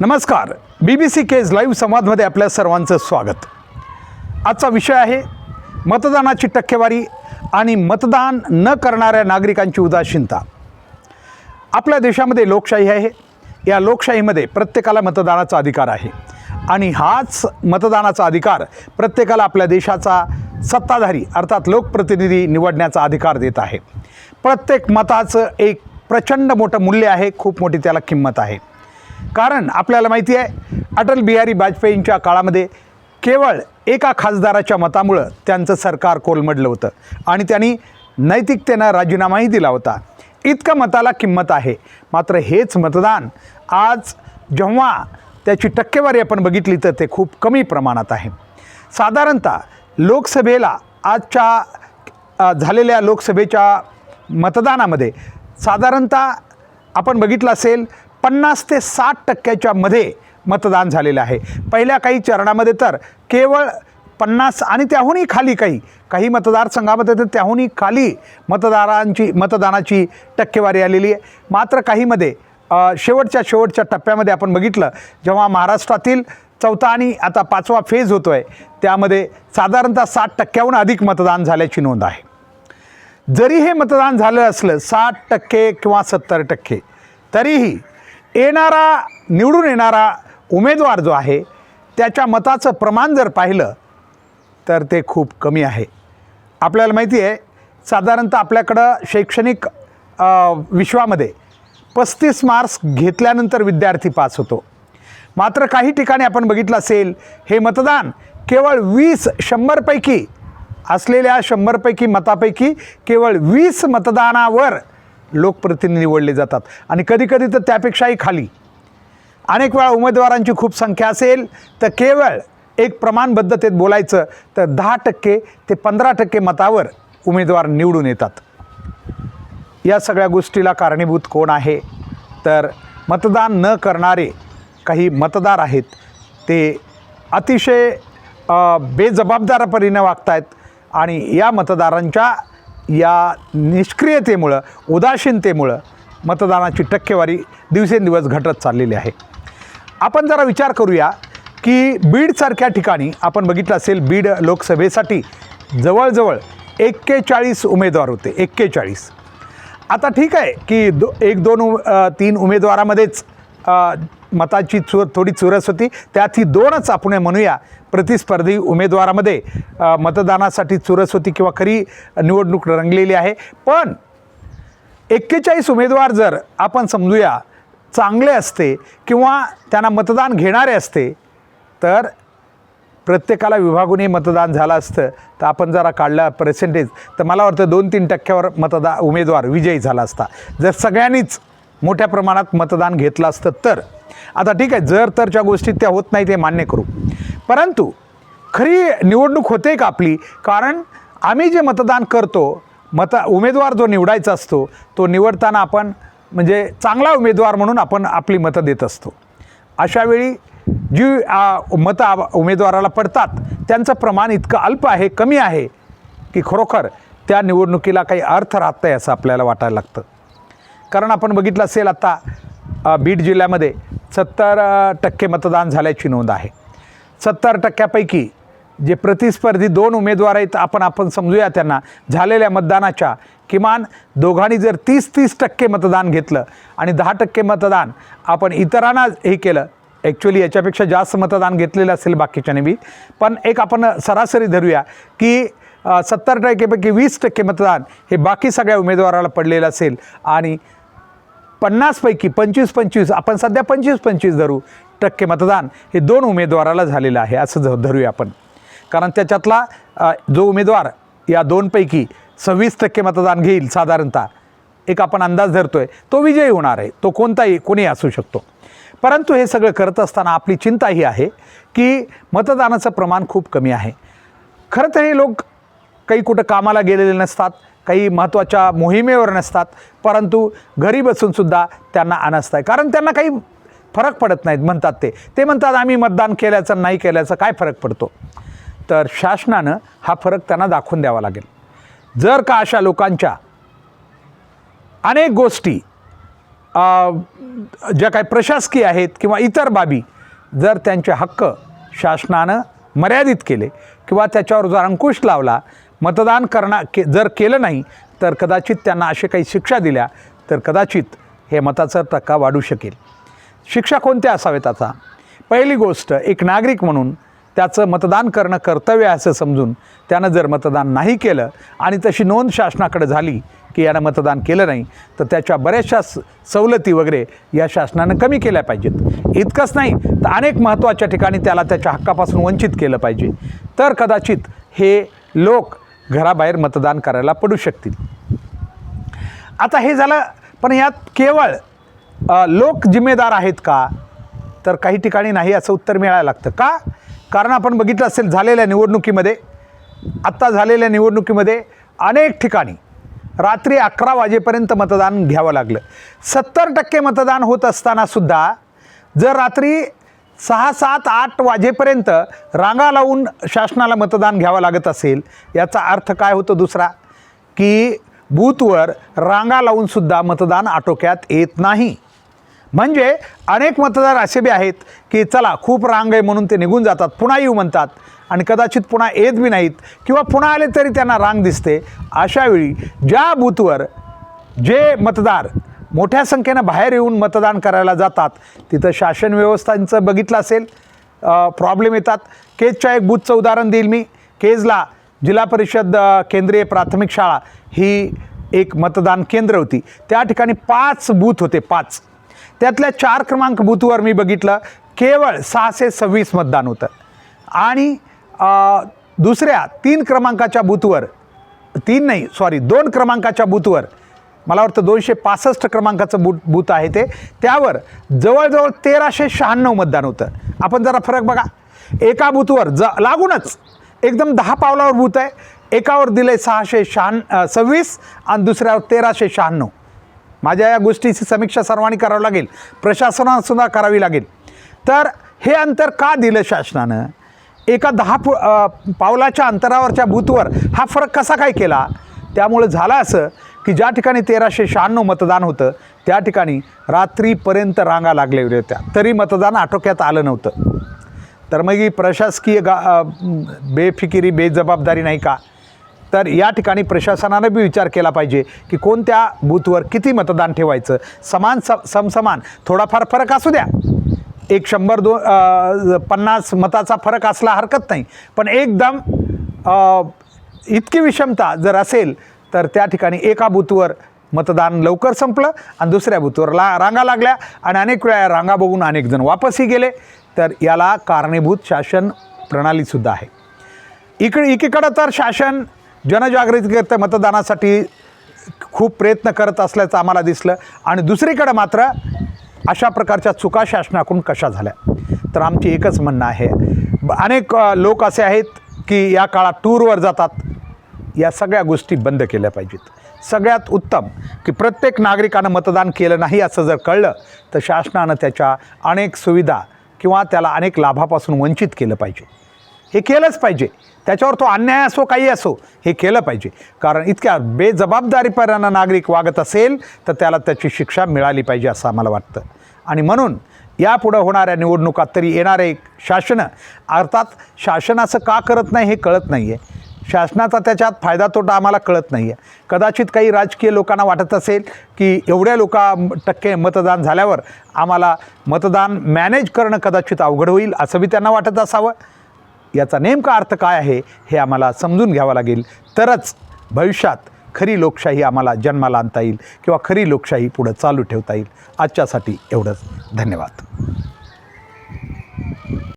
नमस्कार. B B C केज live संवादमध्ये आपल्या सर्वांचं स्वागत. आजचा विषय आहे मतदानाची टक्केवारी आणि मतदान न करणाऱ्या नागरिकांची उदासीनता. आपल्या देशामध्ये लोकशाही आहे. या लोकशाहीमध्ये प्रत्येकाला मतदानाचा अधिकार आहे. आणि हाच मतदानाचा अधिकार प्रत्येकाला आपल्या देशाचा सत्ताधारी अर्थात लोकप्रतिनिधी निवडण्याचा अधिकार देत आहे. प्रत्येक मताचं एक प्रचंड मोठं मूल्य आहे. खूप मोठी त्याला किंमत आहे. कारण आपल्याला माहिती आहे अटल बिहारी वाजपेयींच्या काळामध्ये केवळ एका खासदाराच्या मतामुळं त्यांचं सरकार कोलमडलं होतं आणि त्यांनी नैतिकतेनं राजीनामाही दिला होता. इतकं मताला किंमत आहे. मात्र हेच मतदान आज जेव्हा त्याची टक्केवारी आपण बघितली तर ते खूप कमी प्रमाणात आहे. साधारणतः लोकसभेला आजच्या झालेल्या लोकसभेच्या मतदानामध्ये साधारणतः आपण बघितलं असेल पन्नास ते साठ टक्क्याच्या मध्ये मतदान झालेलं आहे. पहिल्या काही चरणामध्ये तर केवळ पन्नास आणि त्याहूनही खाली काही काही मतदारसंघामध्ये तर त्याहूनही खाली मतदारांची मतदानाची टक्केवारी आलेली आहे. मात्र काहीमध्ये शेवटच्या शेवटच्या टप्प्यामध्ये आपण बघितलं जेव्हा महाराष्ट्रातील चौथा आणि आता पाचवा फेज होतो आहे त्यामध्ये साधारणतः साठ टक्क्याहून अधिक मतदान झाल्याची नोंद आहे. जरी हे मतदान झालं असलं साठ टक्के किंवा सत्तर टक्के तरीही येणारा निवडून येणारा उमेदवार जो आहे त्याच्या मताचं प्रमाण जर पाहिलं तर ते खूप कमी आहे. आपल्याला माहिती आहे साधारणतः आपल्याकडं शैक्षणिक विश्वामध्ये पस्तीस मार्क्स घेतल्यानंतर विद्यार्थी पास होतो. मात्र काही ठिकाणी आपण बघितलं असेल हे मतदान केवळ वीस शंभरपैकी असलेल्या शंभरपैकी मतापैकी केवळ वीस मतदानावर लोकप्रतिनिधी निवडले जातात. आणि कधीकधी तर त्यापेक्षाही खाली. अनेक वेळा उमेदवारांची खूप संख्या असेल तर केवळ एक प्रमाणबद्धतेत बोलायचं तर दहा टक्के ते पंधरा टक्के मतावर उमेदवार निवडून येतात. या सगळ्या गोष्टीला कारणीभूत कोण आहे? तर मतदान न करणारे काही मतदार आहेत ते अतिशय बेजबाबदारपरीने वागत आहेत आणि या मतदारांच्या या निष्क्रियतेमुळं उदासीनतेमुळं मतदानाची टक्केवारी दिवसेंदिवस घटत चाललेली आहे. आपण जरा विचार करूया की बीडसारख्या ठिकाणी आपण बघितलं असेल बीड लोकसभेसाठी जवळजवळ एक्केचाळीस उमेदवार होते एक्केचाळीस. आता ठीक आहे की दो एक दोन उ- तीन उमेदवारामध्येच मताची चूर थोडी चुरस होती. त्यात ही दोनच आपण म्हणूया. प्रतिस्पर्धी उमेदवारामध्ये मतदानासाठी चुरस होती किंवा खरी निवडणूक रंगलेली आहे. पण एक्केचाळीस उमेदवार जर आपण समजूया चांगले असते किंवा त्यांना मतदान घेणारे असते तर प्रत्येकाला विभागूनही मतदान झालं असतं. तर आपण जरा काढला पर्सेंटेज तर मला वाटतं दोन तीन टक्क्यावर मतदा उमेदवार विजयी झाला असता. जर सगळ्यांनीच मोठ्या प्रमाणात मतदान घेतलं असतं तर. आता ठीक आहे जर तर ज्या गोष्टी त्या होत नाही ते मान्य करू. परंतु खरी निवडणूक होते का आपली? कारण आम्ही जे मतदान करतो मत उमेदवार जो निवडायचा असतो तो निवडताना आपण म्हणजे चांगला उमेदवार म्हणून आपण आपली मतं देत असतो. अशावेळी जी मतं उमेदवाराला पडतात त्यांचं प्रमाण इतकं अल्प आहे कमी आहे की खरोखर त्या निवडणुकीला काही अर्थ राहत नाही असं आपल्याला वाटायला लागतं. कारण आपण बघितलं असेल आता बीड जिल्ह्यामध्ये सत्तर टक्के मतदान झाल्याची नोंद आहे. सत्तर टक्क्यापैकी जे प्रतिस्पर्धी दोन उमेदवार आहेत आपण आपण समजूया त्यांना. झालेल्या मतदानाच्या किमान दोघांनी जर तीस तीस टक्के मतदान घेतलं आणि दहा टक्के मतदान आपण इतरांना हे केलं ॲक्च्युली याच्यापेक्षा जास्त मतदान घेतलेलं असेल बाकीच्याने बी पण एक आपण सरासरी धरूया की सत्तर टक्केपैकी वीस टक्के मतदान हे बाकी सगळ्या उमेदवाराला पडलेलं असेल आणि पन्नासपैकी पंचवीस पंचवीस आपण सध्या पंचवीस पंचवीस धरू टक्के मतदान हे दोन उमेदवाराला झालेलं आहे असं ध धरूया आपण. कारण त्याच्यातला जो उमेदवार या दोनपैकी सव्वीस टक्के मतदान घेईल साधारणतः एक आपण अंदाज धरतो आहे तो विजयी होणार आहे तो कोणताही कोणी असू शकतो. परंतु हे सगळं करत असताना आपली चिंता ही आहे की मतदानाचं प्रमाण खूप कमी आहे. खरं तर हे लोक काही कुठं कामाला गेलेले नसतात काही महत्त्वाच्या मोहिमेवर नसतात परंतु घरी बसूनसुद्धा त्यांना अनस्त आहे. कारण त्यांना काही फरक पडत नाहीत म्हणतात ते. ते म्हणतात आम्ही मतदान केल्याचं नाही केल्याचं काय फरक पडतो? तर शासनानं हा फरक त्यांना दाखवून द्यावा लागेल. जर का अशा लोकांच्या अनेक गोष्टी ज्या काही प्रशासकीय आहेत किंवा इतर बाबी जर त्यांचे हक्क शासनानं मर्यादित केले किंवा त्याच्यावर जर अंकुश लावला मतदान करणा के जर केलं नाही तर कदाचित त्यांना असे काही शिक्षा दिल्या तर कदाचित हे मताचा टक्का वाढू शकेल. शिक्षा कोणत्या असावेत आता? पहिली गोष्ट एक नागरिक म्हणून त्याचं मतदान करणं कर्तव्य आहे असं समजून त्यानं जर मतदान नाही केलं आणि तशी नोंद शासनाकडे झाली की यानं मतदान केलं नाही तर त्याच्या बऱ्याचशा स- सवलती वगैरे या शासनानं कमी केल्या पाहिजेत. इतकंच नाही तर अनेक महत्त्वाच्या ठिकाणी त्याला त्याच्या हक्कापासून वंचित केलं पाहिजे. तर कदाचित हे लोक घराबाहेर मतदान करायला पडू शकतील. आता हे झालं पण यात केवळ लोक जिम्मेदार आहेत का? तर काही ठिकाणी नाही असं उत्तर मिळायला लागतं. का? कारण आपण बघितलं असेल झालेल्या निवडणुकीमध्ये आत्ता झालेल्या निवडणुकीमध्ये अनेक ठिकाणी रात्री अकरा वाजेपर्यंत मतदान घ्यावं लागलं. सत्तर टक्के मतदान होत असतानासुद्धा जर रात्री सहा सात आठ वाजेपर्यंत रांगा लावून शासनाला मतदान घ्यावं लागत असेल याचा अर्थ काय होतो दुसरा? की बूथवर रांगा लावूनसुद्धा मतदान आटोक्यात येत नाही. म्हणजे अनेक मतदार असे बी आहेत की चला खूप रांग आहे म्हणून ते निघून जातात पुन्हा येऊ म्हणतात आणि कदाचित पुन्हा येत बी नाहीत किंवा पुन्हा आले तरी त्यांना रांग दिसते. अशावेळी ज्या बूथवर जे मतदार मोठ्या संख्येनं बाहेर येऊन मतदान करायला जातात. तिथं शासन व्यवस्थांचं बघितलं असेल प्रॉब्लेम येतात. केजच्या एक बूथचं उदाहरण देईल मी. केजला जिल्हा परिषद केंद्रीय प्राथमिक शाळा ही एक मतदान केंद्र होती. त्या ठिकाणी पाच बूथ होते पाच. त्यातल्या चार क्रमांक बूथवर मी बघितलं केवळ सहाशे सव्वीस मतदान होतं. आणि दुसऱ्या तीन क्रमांकाच्या बूथवर तीन नाही सॉरी दोन क्रमांकाच्या बूथवर मला वाटतं दोनशे पासष्ट क्रमांकाचं बूट बूथ आहे ते. त्यावर जवळजवळ तेराशे शहाण्णव मतदान होतं. आपण जरा फरक बघा. एका बूथवर ज लागूनच एकदम दहा पावलावर बूथ आहे. एकावर दिले सहाशे शहाण सव्वीस आणि दुसऱ्यावर तेराशे शहाण्णव. माझ्या या गोष्टीची समीक्षा सर्वांनी करावं लागेल. प्रशासनासुद्धा करावी लागेल. तर हे अंतर का दिलं शासनानं? एका दहा पु पावलाच्या अंतरावरच्या बूथवर हा फरक कसा काय केला? त्यामुळे झालं असं. की ज्या ठिकाणी तेराशे शहाण्णव मतदान होतं त्या ठिकाणी रात्रीपर्यंत रांगा लागल्या होत्या. तरी मतदान आटोक्यात आलं नव्हतं. तर मग ही प्रशासकीय गा बेफिकिरी बेजबाबदारी नाही का? तर या ठिकाणी प्रशासनानं बी विचार केला पाहिजे की कोणत्या बूथवर किती मतदान ठेवायचं? समान स समसमान थोडाफार फरक असू द्या. एक शंभर दो पन्नास मताचा फरक असला हरकत नाही. पण एकदम इतकी विषमता जर असेल तर त्या ठिकाणी एका बूथवर मतदान लवकर संपलं आणि दुसऱ्या बूथवर ला रांगा लागल्या आणि अनेक वेळा रांगा बघून अनेक जण वापसही गेले. तर याला कारणीभूत शासन प्रणालीसुद्धा आहे. इकडे एकीकडं तर शासन जनजागृतीकरता मतदानासाठी खूप प्रयत्न करत असल्याचं आम्हाला दिसलं आणि दुसरीकडं मात्र अशा प्रकारच्या चुका शासनाकडून कशा झाल्या? तर आमची एकच म्हणणं आहे. ब- अनेक लोक असे आहेत की या काळात टूरवर जातात. या सगळ्या गोष्टी बंद केल्या पाहिजेत. सगळ्यात उत्तम की प्रत्येक नागरिकानं मतदान केलं नाही असं जर कळलं तर शासनानं त्याच्या अनेक सुविधा किंवा त्याला अनेक लाभापासून वंचित केलं पाहिजे. हे केलंच पाहिजे. त्याच्यावर तो अन्याय असो काही असो हे केलं पाहिजे. कारण इतक्या बेजबाबदारीपणानं नागरिक वागत असेल तर त्याला त्याची शिक्षा मिळाली पाहिजे असं आम्हाला वाटतं. आणि म्हणून यापुढं होणाऱ्या निवडणुकात तरी येणारे शासनं अर्थात शासन असं का करत नाही हे कळत नाही आहे शासनाचा त्याच्यात फायदा तोटा आम्हाला कळत नाही आहे कदाचित काही राजकीय लोकांना वाटत असेल की एवढ्या लोका टक्के मतदान झाल्यावर आम्हाला मतदान मॅनेज करणं कदाचित अवघड होईल असं बी त्यांना वाटत असावं. याचा नेमका अर्थ काय आहे हे आम्हाला समजून घ्यावं लागेल. तरच भविष्यात खरी लोकशाही आम्हाला जन्माला आणता येईल किंवा खरी लोकशाही पुढं चालू ठेवता येईल. आजच्यासाठी एवढंच. धन्यवाद.